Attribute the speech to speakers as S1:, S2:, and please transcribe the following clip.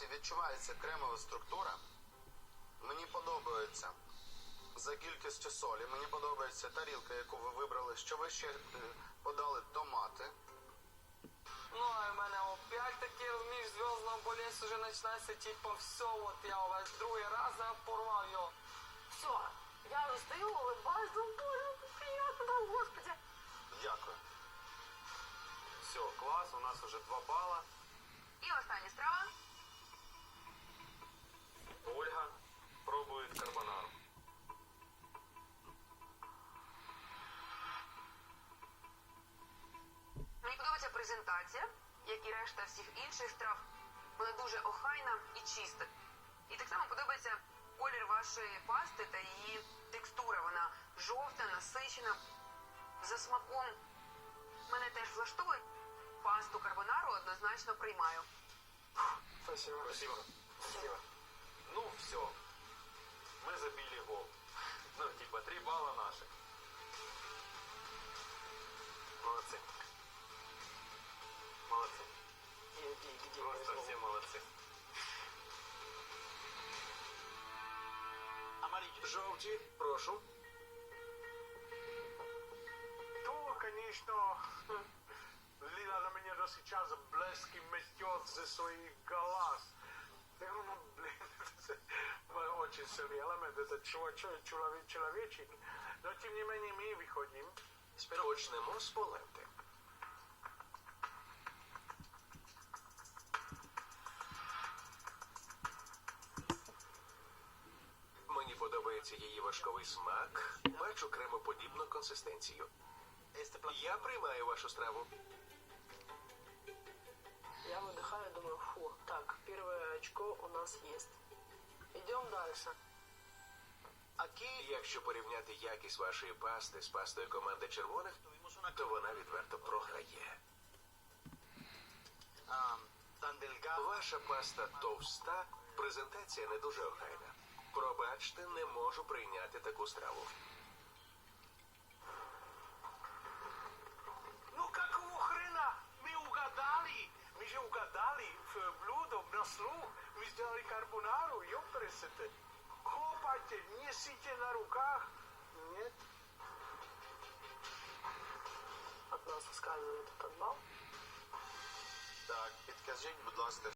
S1: соусі відчувається кремова структура. Мені подобається за кількістю солі. Мені подобається тарілка, яку ви вибрали, що ви ще е, подали томати.
S2: Ну, а в мене опять таки між зв'язного болезнь уже починається, типу, все, от я увесь другий раз порвав його.
S3: Все, я стою, улыбаюсь, думаю, боже, как приятно, да, господи.
S1: Дякую.
S4: Все, клас, у нас уже два бала.
S3: І остання страва. Презентація, як і решта всіх інших страв. Вона дуже охайна і чиста. І так само подобається колір вашої пасти та її текстура. Вона жовта, насичена. За смаком мене теж влаштовує. Пасту карбонару однозначно приймаю.
S4: Спасибо. Спасибо. Ну, все. Мы забили гол. Ну, типа, три балла наших.
S5: Жовті, прошу.
S6: То, конечно, Ліна на мене досить час блески метет зі своїх глаз. Ну, блин, це очень сильний елемент, це чоловічий. Но тим не менее ми виходимо.
S5: Почнемо з поленти. Подобається її важковий смак, бачу кремоподібну консистенцію. Я приймаю вашу страву.
S7: Я выдыхаю, думаю, фу, так, первое очко у нас есть. Идем дальше.
S5: Якщо порівняти якість вашої пасти з пастою команди червоних, то вона відверто програє. Ваша паста товста, презентація не дуже охайна. Пробачте, не можу прийняти таку страву.
S6: Ну какого хрена? Ми угадали. Ми же угадали в блюдо, на слух. Ми сделали карбонару, ёпресете. Хлопайте, несите на руках. Нет.
S7: От нас ускальзывает этот балл.
S1: Так, підкажіть, будь ласка,